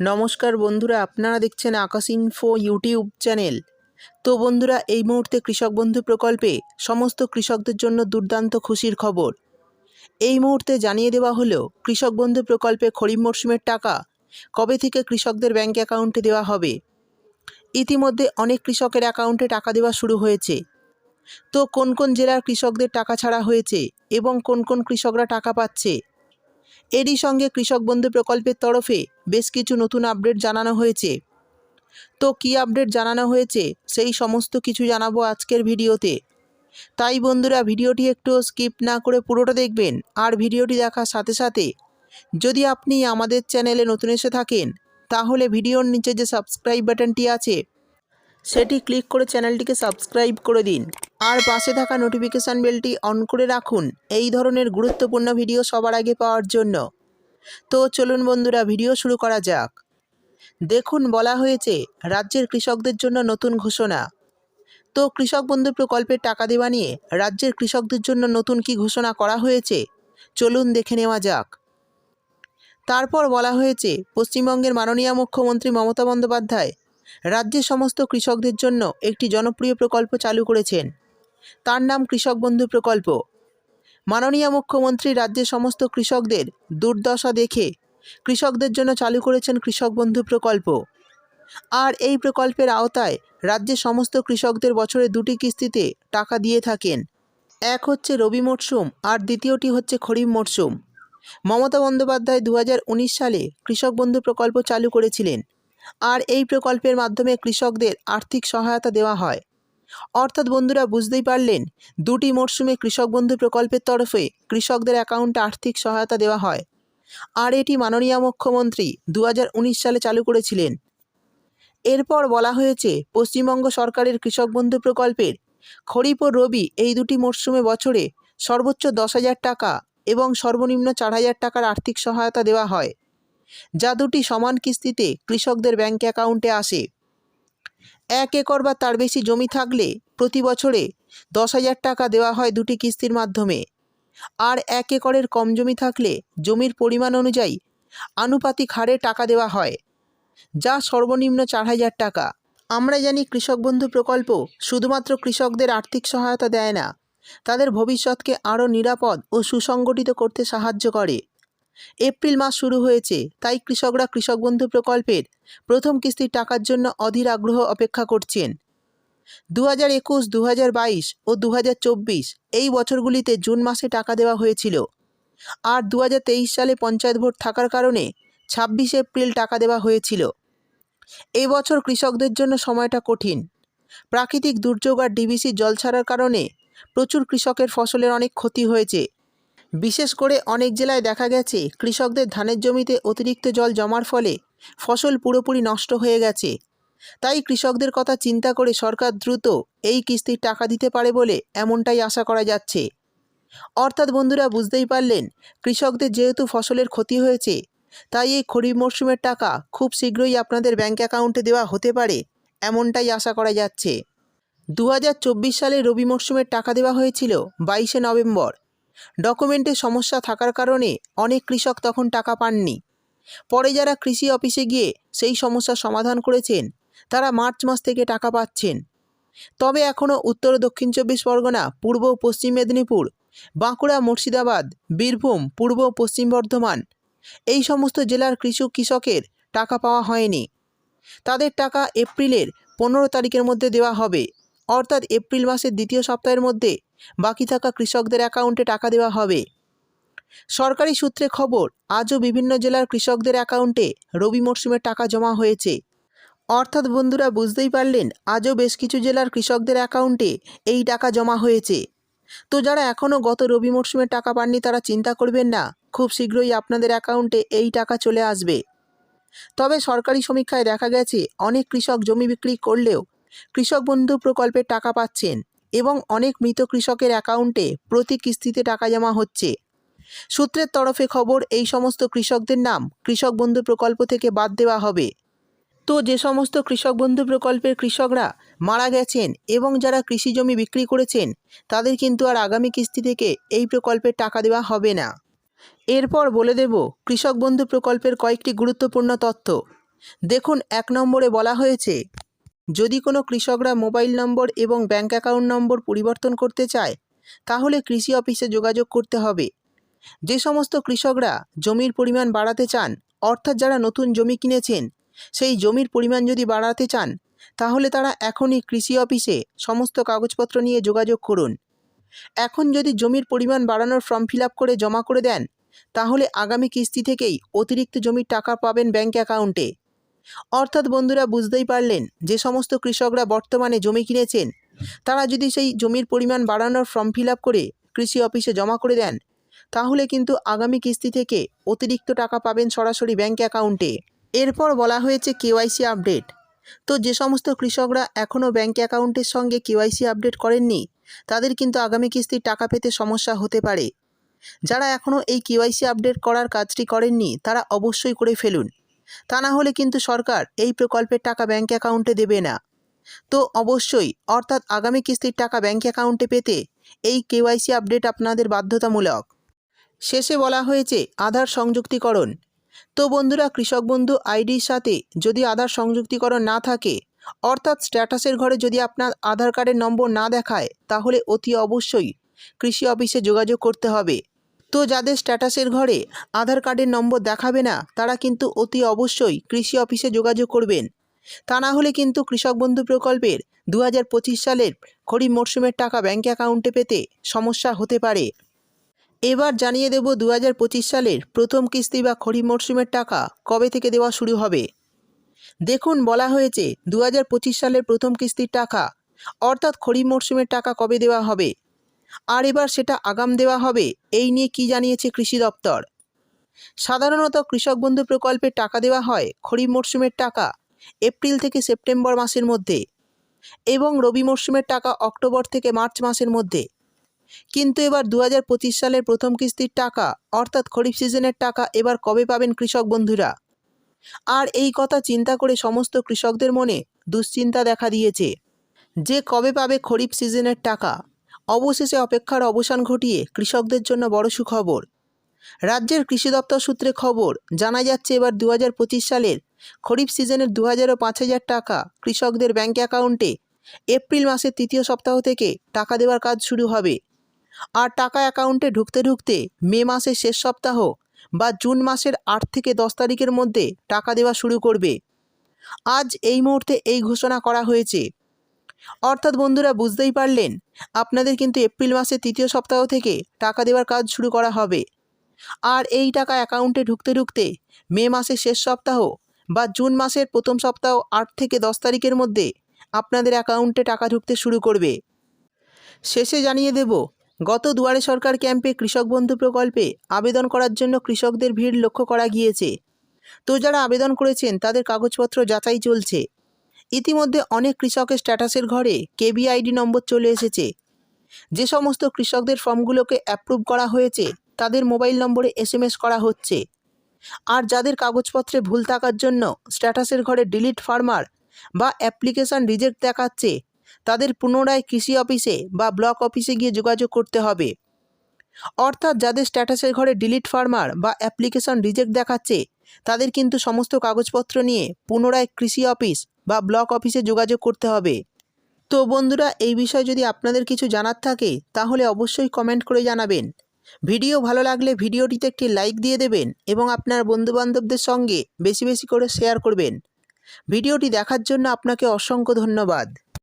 নমস্কার বন্ধুরা, আপনারা দেখছেন আকাশ ইনফো ইউটিউব চ্যানেল তো বন্ধুরা, এই মুহূর্তে কৃষক বন্ধু প্রকল্পে সমস্ত কৃষকদের জন্য দুর্দান্ত খুশির খবর। এই মুহূর্তে জানিয়ে দেওয়া হলো, কৃষক বন্ধু প্রকল্পে খরিফ মরশুমের টাকা কবে থেকে কৃষকদের ব্যাংক অ্যাকাউন্টে দেওয়া হবে? ইতিমধ্যে অনেক কৃষকের অ্যাকাউন্টে টাকা দেওয়া শুরু হয়েছে। তো কোন কোন জেলার কৃষকদের টাকা ছাড়া হয়েছে এবং কোন কোন কৃষকরা টাকা পাচ্ছে? এরই সঙ্গে কৃষক বন্ধু প্রকল্পের তরফে বেশ কিছু নতুন আপডেট জানানো হয়েছে। তো কী আপডেট জানানো হয়েছে, সেই সমস্ত কিছু জানাব আজকের ভিডিওতে। তাই বন্ধুরা, ভিডিওটি একটু স্কিপ না করে পুরোটা দেখবেন আর ভিডিওটি দেখার সাথে সাথে যদি আপনি আমাদের চ্যানেলে নতুন এসে থাকেন, তাহলে ভিডিওর নিচে যে সাবস্ক্রাইব বাটনটি আছে সেটি ক্লিক করে চ্যানেলটিকে সাবস্ক্রাইব করে দিন। আর পাশে থাকা নোটিফিকেশান বেলটি অন করে রাখুন। এই ধরনের গুরুত্বপূর্ণ ভিডিও সবার আগে পাওয়ার জন্য। তো চলুন বন্ধুরা, ভিডিও শুরু করা যাক। দেখুন, বলা হয়েছে, রাজ্যের কৃষকদের জন্য নতুন ঘোষণা। তো কৃষক বন্ধু প্রকল্পের টাকা দেওয়া নিয়ে রাজ্যের কৃষকদের জন্য নতুন কি ঘোষণা করা হয়েছে? চলুন দেখে নেওয়া যাক। তারপর বলা হয়েছে, পশ্চিমবঙ্গের মাননীয় মুখ্যমন্ত্রী মমতা বন্দ্যোপাধ্যায় রাজ্যের সমস্ত কৃষকদের জন্য একটি জনপ্রিয় প্রকল্প চালু করেছেন। তার নাম কৃষক বন্ধু প্রকল্প। মাননীয় মুখ্যমন্ত্রী রাজ্যের সমস্ত কৃষকদের দুর্দশা দেখে কৃষকদের জন্য চালু করেছেন কৃষক বন্ধু প্রকল্প। আর এই প্রকল্পের আওতায় রাজ্যের সমস্ত কৃষকদের বছরে দুটি কিস্তিতে টাকা দিয়ে থাকেন। এক হচ্ছে রবি মরশুম আর দ্বিতীয়টি হচ্ছে খরিফ মরশুম। মমতা বন্দ্যোপাধ্যায় দু হাজার উনিশ সালে কৃষক বন্ধু প্রকল্প চালু করেছিলেন। আর এই প্রকল্পের মাধ্যমে কৃষকদের আর্থিক সহায়তা দেওয়া হয়। অর্থাৎ বন্ধুরা, বুঝতেই পারলেন, দুটি মরশুমে কৃষক বন্ধু প্রকল্পের তরফে কৃষকদের অ্যাকাউন্টে আর্থিক সহায়তা দেওয়া হয়। আর এটি মাননীয় মুখ্যমন্ত্রী দু হাজার উনিশ সালে চালু করেছিলেন। এরপর বলা হয়েছে, পশ্চিমবঙ্গ সরকারের কৃষক বন্ধু প্রকল্পের খরিফ ও রবি এই দুটি মরশুমে বছরে সর্বোচ্চ দশ হাজার টাকা এবং সর্বনিম্ন চার হাজার টাকার আর্থিক সহায়তা দেওয়া হয়। যা দুটি সমান কিস্তিতে কৃষকদের ব্যাংক অ্যাকাউন্টে আসে। এক একর বা তার বেশি জমি থাকলে প্রতি বছরে দশ হাজার টাকা দেওয়া হয় দুটি কিস্তির মাধ্যমে। আর এক একরের কম জমি থাকলে জমির পরিমাণ অনুযায়ী আনুপাতিক হারে টাকা দেওয়া হয়, যা সর্বনিম্ন চার হাজার টাকা। আমরা জানি কৃষক বন্ধু প্রকল্প শুধুমাত্র কৃষকদের আর্থিক সহায়তা দেয় না, তাদের ভবিষ্যৎকে আরও নিরাপদ ও সুসংগঠিত করতে সাহায্য করে। এপ্রিল মাস শুরু হয়েছে, তাই কৃষকরা কৃষক বন্ধু প্রকল্পের প্রথম কিস্তির টাকার জন্য অধীর আগ্রহ অপেক্ষা করছেন। দু হাজার একুশ দু হাজার বাইশ ও দু হাজার চব্বিশ এই বছরগুলিতে জুন মাসে টাকা দেওয়া হয়েছিল। আর দু হাজার তেইশ সালে পঞ্চায়েত ভোট থাকার কারণে ছাব্বিশে এপ্রিল টাকা দেওয়া হয়েছিল। এই বছর কৃষকদের জন্য সময়টা কঠিন। প্রাকৃতিক দুর্যোগ আর ডিবিসি জল ছাড়ার কারণে প্রচুর কৃষকের ফসলের অনেক ক্ষতি হয়েছে। বিশেষ করে অনেক জেলায় দেখা গেছে, কৃষকদের ধানের জমিতে অতিরিক্ত জল জমার ফলে ফসল পুরোপুরি নষ্ট হয়ে গেছে। তাই কৃষকদের কথা চিন্তা করে সরকার দ্রুত এই কিস্তির টাকা দিতে পারে বলে এমনটাই আশা করা যাচ্ছে। অর্থাৎ বন্ধুরা, বুঝতেই পারলেন, কৃষকদের যেহেতু ফসলের ক্ষতি হয়েছে, তাই এই খরিফ মরশুমের টাকা খুব শীঘ্রই আপনাদের ব্যাঙ্ক অ্যাকাউন্টে দেওয়া হতে পারে, এমনটাই আশা করা যাচ্ছে। দু হাজার চব্বিশ সালে রবি মরশুমের টাকা দেওয়া হয়েছিল বাইশে নভেম্বর। ডকুমেন্টের সমস্যা থাকার কারণে অনেক কৃষক তখন টাকা পাননি। পরে যারা কৃষি অফিসে গিয়ে সেই সমস্যার সমাধান করেছেন, তারা মার্চ মাস থেকে টাকা পাচ্ছেন। তবে এখনও উত্তর দক্ষিণ চব্বিশ পরগনা, পূর্ব পশ্চিম মেদিনীপুর, বাঁকুড়া, মুর্শিদাবাদ, বীরভূম, পূর্ব পশ্চিম বর্ধমান, এই সমস্ত জেলার কৃষক কৃষকের টাকা পাওয়া হয়নি। তাদের টাকা এপ্রিলের পনেরো তারিখের মধ্যে দেওয়া হবে, অর্থাৎ এপ্রিল মাসের দ্বিতীয় সপ্তাহের মধ্যে বাকি থাকা কৃষকদের অ্যাকাউন্টে টাকা দেওয়া হবে। সরকারি সূত্রে খবর, আজও বিভিন্ন জেলার কৃষকদের অ্যাকাউন্টে রবি মরশুমের টাকা জমা হয়েছে। অর্থাৎ বন্ধুরা বুঝতেই পারলেন, আজও বেশ কিছু জেলার কৃষকদের অ্যাকাউন্টে এই টাকা জমা হয়েছে। তো যারা এখনও গত রবি মরশুমের টাকা পাননি, তারা চিন্তা করবেন না, খুব শীঘ্রই আপনাদের অ্যাকাউন্টে এই টাকা চলে আসবে। তবে সরকারি সমীক্ষায় দেখা গেছে, অনেক কৃষক জমি বিক্রি করলেও কৃষক বন্ধু প্রকল্পের টাকা পাচ্ছেন। এবং অনেক মৃত কৃষকের অ্যাকাউন্টে প্রতি কিস্তিতে টাকা জমা হচ্ছে। সূত্রের তরফে খবর, এই সমস্ত কৃষকদের নাম কৃষক বন্ধু প্রকল্প থেকে বাদ দেওয়া হবে। তো যে সমস্ত কৃষক বন্ধু প্রকল্পের কৃষকরা মারা গেছেন এবং যারা কৃষি জমি বিক্রি করেছেন, তাদের কিন্তু আর আগামী কিস্তি থেকে এই প্রকল্পের টাকা দেওয়া হবে না। এরপর বলে দেব, কৃষক বন্ধু প্রকল্পের কয়েকটি গুরুত্বপূর্ণ তথ্য। দেখুন, এক নম্বরে বলা হয়েছে যদি কোনো কৃষকরা মোবাইল নম্বর এবং ব্যাঙ্ক অ্যাকাউন্ট নম্বর পরিবর্তন করতে চায়, তাহলে কৃষি অফিসে যোগাযোগ করতে হবে। যে সমস্ত কৃষকরা জমির পরিমাণ বাড়াতে চান, অর্থাৎ যারা নতুন জমি কিনেছেন, সেই জমির পরিমাণ যদি বাড়াতে চান, তাহলে তারা এখনই কৃষি অফিসে সমস্ত কাগজপত্র নিয়ে যোগাযোগ করুন। এখন যদি জমির পরিমাণ বাড়ানোর ফর্ম ফিল করে জমা করে দেন, তাহলে আগামী কিস্তি থেকেই অতিরিক্ত জমির টাকা পাবেন ব্যাঙ্ক অ্যাকাউন্টে। অর্থাৎ বন্ধুরা বুঝতেই পারলেন যে সমস্ত কৃষকরা বর্তমানে জমি কিনেছেন, তারা যদি সেই জমির পরিমাণ বাড়ানোর ফর্ম ফিল করে কৃষি অফিসে জমা করে দেন, তাহলে কিন্তু আগামী কিস্তি থেকে অতিরিক্ত টাকা পাবেন সরাসরি ব্যাঙ্ক অ্যাকাউন্টে। এরপর বলা হয়েছে কেওয়াইসি আপডেট। তো যে সমস্ত কৃষকরা এখনও ব্যাঙ্ক অ্যাকাউন্টের সঙ্গে কেওয়াইসি আপডেট করেননি, তাদের কিন্তু আগামী কিস্তির টাকা পেতে সমস্যা হতে পারে। যারা এখনও এই কেওয়াইসি আপডেট করার কাজটি করেননি, তারা অবশ্যই করে ফেলুন। তা না হলে কিন্তু সরকার এই প্রকল্পের টাকা ব্যাঙ্ক অ্যাকাউন্টে দেবে না। তো অবশ্যই, অর্থাৎ আগামী কিস্তির টাকা ব্যাঙ্ক অ্যাকাউন্টে পেতে এই কেওয়াইসি আপডেট আপনাদের বাধ্যতামূলক। শেষে বলা হয়েছে, আধার সংযুক্তিকরণ। তো বন্ধুরা, কৃষক বন্ধু আইডির সাথে যদি আধার সংযুক্তিকরণ না থাকে, অর্থাৎ স্ট্যাটাসের ঘরে যদি আপনার আধার কার্ডের নম্বর না দেখায়, তাহলে অতি অবশ্যই কৃষি অফিসে যোগাযোগ করতে হবে। তো যাদের স্ট্যাটাসের ঘরে আধার কার্ডের নম্বর দেখাবে না, তারা কিন্তু অতি অবশ্যই কৃষি অফিসে যোগাযোগ করবেন। তা না হলে কিন্তু কৃষক বন্ধু প্রকল্পের দু হাজার পঁচিশ সালের খরিফ মরশুমের টাকা ব্যাঙ্ক অ্যাকাউন্টে পেতে সমস্যা হতে পারে। এবার জানিয়ে দেব দু হাজার পঁচিশ সালের প্রথম কিস্তি বা খরিফ মরশুমের টাকা কবে থেকে দেওয়া শুরু হবে। দেখুন, বলা হয়েছে দু হাজার পঁচিশ সালের প্রথম কিস্তির টাকা, অর্থাৎ খরিফ মরশুমের টাকা কবে দেওয়া হবে। আর এবার সেটা আগাম দেওয়া হবে। এই নিয়ে কি জানিয়েছে কৃষি দপ্তর? সাধারণত কৃষক বন্ধু প্রকল্পে টাকা দেওয়া হয়, খরিফ মরশুমের টাকা, এপ্রিল থেকে সেপ্টেম্বর মাসের মধ্যে এবং রবি মরশুমের টাকা অক্টোবর থেকে মার্চ মাসের মধ্যে। কিন্তু এবার দু হাজার পঁচিশ সালের প্রথম কিস্তির টাকা, অর্থাৎ খরিফ সিজনের টাকা এবার কবে পাবেন কৃষক বন্ধুরা? আর এই কথা চিন্তা করে সমস্ত কৃষকদের মনে দুশ্চিন্তা দেখা দিয়েছে। যে কবে পাবে খরিফ সিজনের টাকা? অবশেষে অপেক্ষার অবসান ঘটিয়ে কৃষকদের জন্য বড় সুখবর। রাজ্যের কৃষি দপ্তর সূত্রে খবর, জানা যাচ্ছে এবার দু হাজার পঁচিশ সালের খরিফ সিজনের দু হাজার ও পাঁচ হাজার টাকা কৃষকদের ব্যাঙ্ক অ্যাকাউন্টে এপ্রিল মাসের তৃতীয় সপ্তাহ থেকে টাকা দেওয়ার কাজ শুরু হবে। আর টাকা অ্যাকাউন্টে ঢুকতে ঢুকতে মে মাসের শেষ সপ্তাহ বা জুন মাসের আট থেকে দশ তারিখের মধ্যে টাকা দেওয়া শুরু করবে। আজ এই মুহূর্তে এই ঘোষণা করা হয়েছে। অর্থাৎ বন্ধুরা বুঝতেই পারলেন, আপনাদের কিন্তু এপ্রিল মাসের তৃতীয় সপ্তাহ থেকে টাকা দেওয়ার কাজ শুরু করা হবে। আর এই টাকা অ্যাকাউন্টে ঢুকতে ঢুকতে মে মাসের শেষ সপ্তাহ বা জুন মাসের প্রথম সপ্তাহ আট থেকে দশ তারিখের মধ্যে আপনাদের অ্যাকাউন্টে টাকা ঢুকতে শুরু করবে। শেষে জানিয়ে দেব, গত দুয়ারে সরকার ক্যাম্পে কৃষক বন্ধু প্রকল্পে আবেদন করার জন্য কৃষকদের ভিড় লক্ষ্য করা গিয়েছে। তো যারা আবেদন করেছেন তাদের কাগজপত্র যাচাই চলছে। ইতিমধ্যে অনেক কৃষকের স্ট্যাটাসের ঘরে কেবিআইডি নম্বর চলে এসেছে। যে সমস্ত কৃষকদের ফর্মগুলোকে অ্যাপ্রুভ করা হয়েছে, তাদের মোবাইল নম্বরে এসএমএস করা হচ্ছে। আর যাদের কাগজপত্রে ভুল থাকার জন্য স্ট্যাটাসের ঘরে ডিলিট ফার্মার বা অ্যাপ্লিকেশান রিজেক্ট দেখাচ্ছে, তাদের পুনরায় কৃষি অফিসে বা ব্লক অফিসে গিয়ে যোগাযোগ করতে হবে। অর্থাৎ যাদের স্ট্যাটাসের ঘরে ডিলিট ফার্মার বা অ্যাপ্লিকেশন রিজেক্ট দেখাচ্ছে, তাদের কিন্তু সমস্ত কাগজপত্র নিয়ে পুনরায় কৃষি অফিস বা ব্লক অফিসে যোগাযোগ করতে হবে। তো বন্ধুরা, এই বিষয়ে যদি আপনাদের কিছু জানার থাকে, তাহলে অবশ্যই কমেন্ট করে জানাবেন। ভিডিও ভালো লাগলে ভিডিওটিতে একটি লাইক দিয়ে দেবেন এবং আপনার বন্ধুবান্ধবদের সঙ্গে বেশি বেশি করে শেয়ার করবেন। ভিডিওটি দেখার জন্য আপনাকে অসংখ্য ধন্যবাদ।